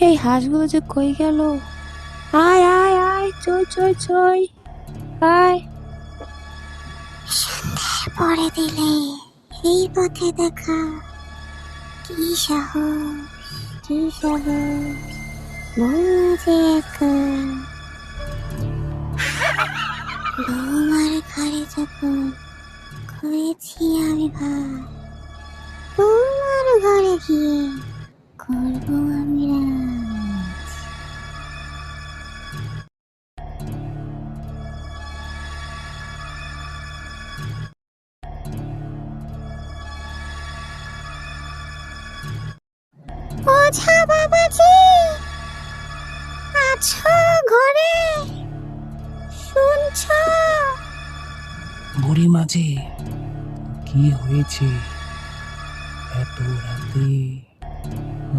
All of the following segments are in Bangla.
এই হাঁসগুলো যে কই গেল? আয় আয় আয় চই চই চই আয়। পরে দিলে এই পথে দেখা। কি সাহস কি সাহস বৌমার ঘরে যখন করেছি আমি ভাই বৌমার ঘরে গিয়ে করব আমি রাজ ওঝা বাবাজি। আছো ঘরে। শুনছ? বুড়ি মাঝে কি হয়েছে? এত রাতে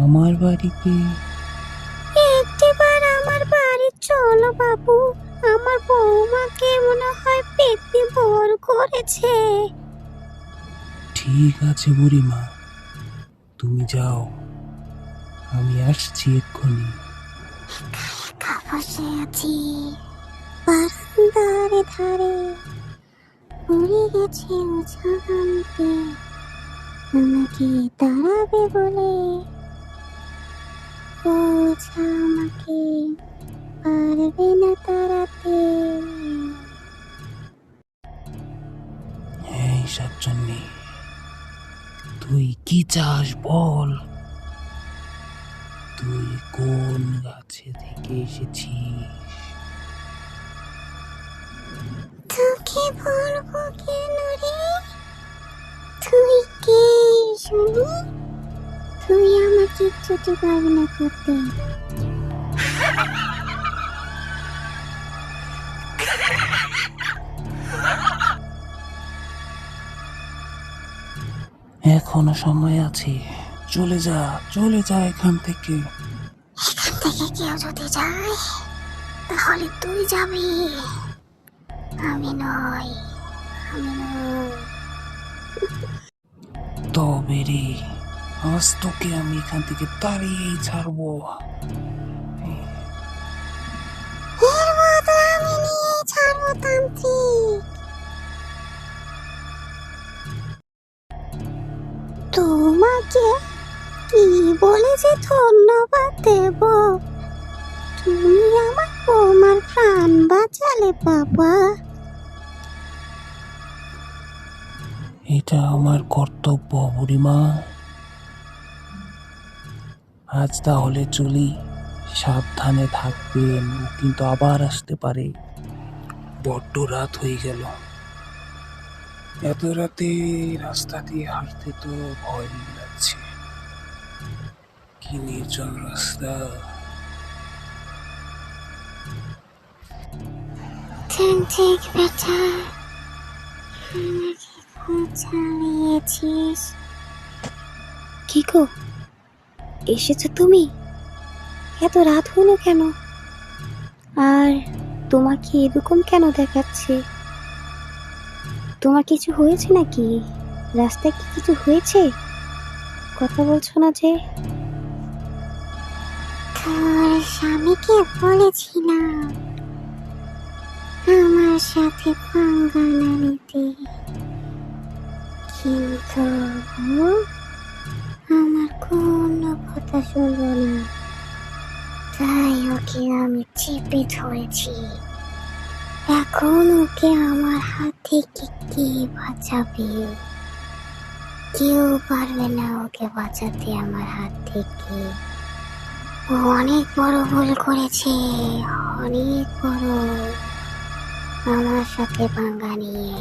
আমার বাড়িতে? একটিবার আমার বাড়ি চলো বাবু। আমার বৌমাকে মনে হয় পেটে বর করেছে। ঠিক আছে বুড়িমা। তুমি যাও। আমি আসছি এক্ষুনি। একা বসে আছি বারান্দারে ধারে। পড়ে গেছে ওঝা আমাকে দাঁড়াবে বলে। ওঝা আমাকে পারবে না তাড়াতে। এই সাতজন্যে তুই কি চাস বল? তুই কোন গাছে থেকে এসেছিস? তোকে বলব কেন রে? তুই কে শুনি? তুই আমাকে ছুটি পারবি না করতে। এখনও সময় আছে। চলে যা চলে যা এখান থেকে। এখান থেকে কেউ যদি যায় তাহলে তুই যাবি। আমি তবে রে আজ তোকে আমি এখান থেকে তাড়িয়েই নিয়ে ছাড়বো তোমাকে কি বলে যে ধন্যবাদ দেব? তুমি আমার বৌমার প্রাণ বাঁচালে, বাবা। এটা আমার কর্তব্য, বুড়িমা। আজ তাহলে চলি, সাবধানে থাকবেন, কিন্তু আবার আসতে পারে। বড্ড রাত হয়ে গেল। এত রাতে রাস্তা দিয়ে হাঁটতে তো ভয় লাগছে। কি নির্জন রাস্তা। তান্ত্রিক বেটা আমাকে খুব চালিয়েছিস। কি গো? এসেছ তুমি? এত রাত হলো কেন? আর তোমাকে এরকম কেন দেখাচ্ছে? তোমার কিছু হয়েছে নাকি? রাস্তায় কি কিছু হয়েছে? কথা বলছো না যে? তোর স্বামীকে বলেছিলাম? আমার সাথে পাঙ্গা না নিতে। কিন্তু আমার কোনো কথা শুনলো না। তাই ওকে আমি চেপে ধরেছি। এখন ওকে আমার হাত থেকে কে বাঁচাবে? কেউ পারবে না ওকে বাঁচাতে আমার হাত থেকে। ও অনেক বড় ভুল করেছে, অনেক বড়। আমার সাথে পাঙ্গা নিয়ে।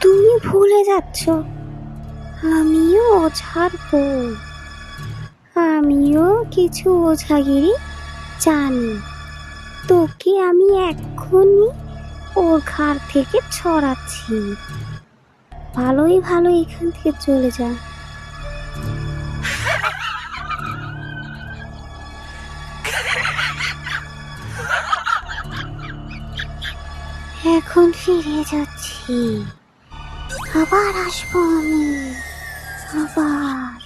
তুমি ভুলে যাচ্ছ। আমিও ছাড়বো। আমিও কিছু ওঝাগিরি জানি। তোকে আমি এক্ষুনি ওর ঘাড় থেকে ছড়াচ্ছি। ভালোই ভালো এখান থেকে চলে যা। এখন ফিরে যাচ্ছি। আবার আসব আমি। আবার।